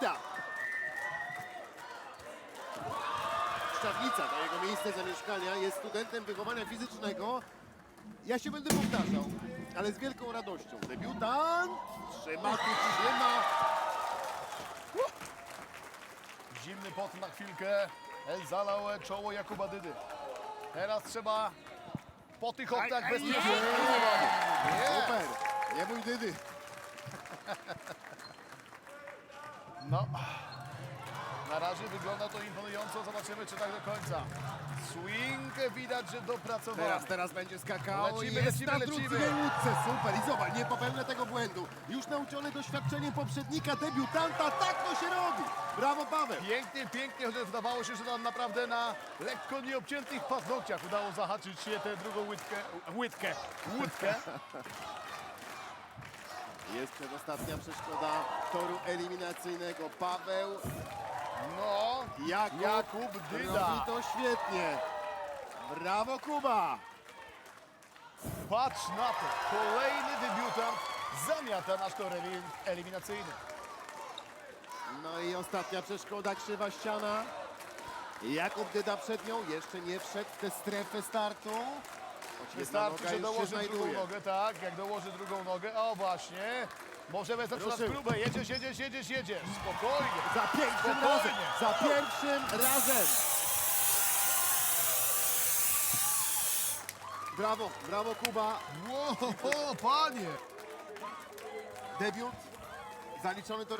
Dyda. Szczawnica, to jego miejsce zamieszkania, jest studentem wychowania fizycznego. Ja się będę powtarzał, ale z wielką radością. Debiutant trzyma, tu trzyma. Zimny pot na chwilkę. El zalał czoło Jakuba Dydy. Teraz trzeba po tych oknach aj, bezpiecznie. nie. Nie. Super, nie bój Dydy. No. Na razie wygląda to imponująco. Zobaczymy, czy tak do końca. Swing widać, że dopracowany. Teraz, teraz będzie skakał. Lecimy, jest lecimy, na lecimy. drugiej łódce. Super. I zobacz, nie popełnia tego błędu. Już nauczony doświadczeniem poprzednika, debiutanta. Tak to się robi. Brawo, Paweł. Pięknie, pięknie, chociaż wydawało się, że tam naprawdę na lekko nieobciętych paznokciach udało zahaczyć się tę drugą łydkę, łydkę, łódkę. Jest przedostatnia przeszkoda toru eliminacyjnego. Paweł No, Jakub, Jakub Dyda. robi to świetnie. Brawo, Kuba. Patrz na to, kolejny debiutant zamiata nasz tor elim- eliminacyjny. No i ostatnia przeszkoda, krzywa ściana. Jakub Dyda przed nią, jeszcze nie wszedł w tę strefę startu. Wystarczy, że dołoży drugą nogę, tak, jak dołoży drugą nogę, o właśnie. Możemy zaczynać Ruszył. próbę, jedziesz, jedziesz, jedziesz, jedziesz, spokojnie. Za pierwszym Spokojnie. razem, za pierwszym razem. Brawo, brawo Kuba. Wow, panie! Debiut zaliczony to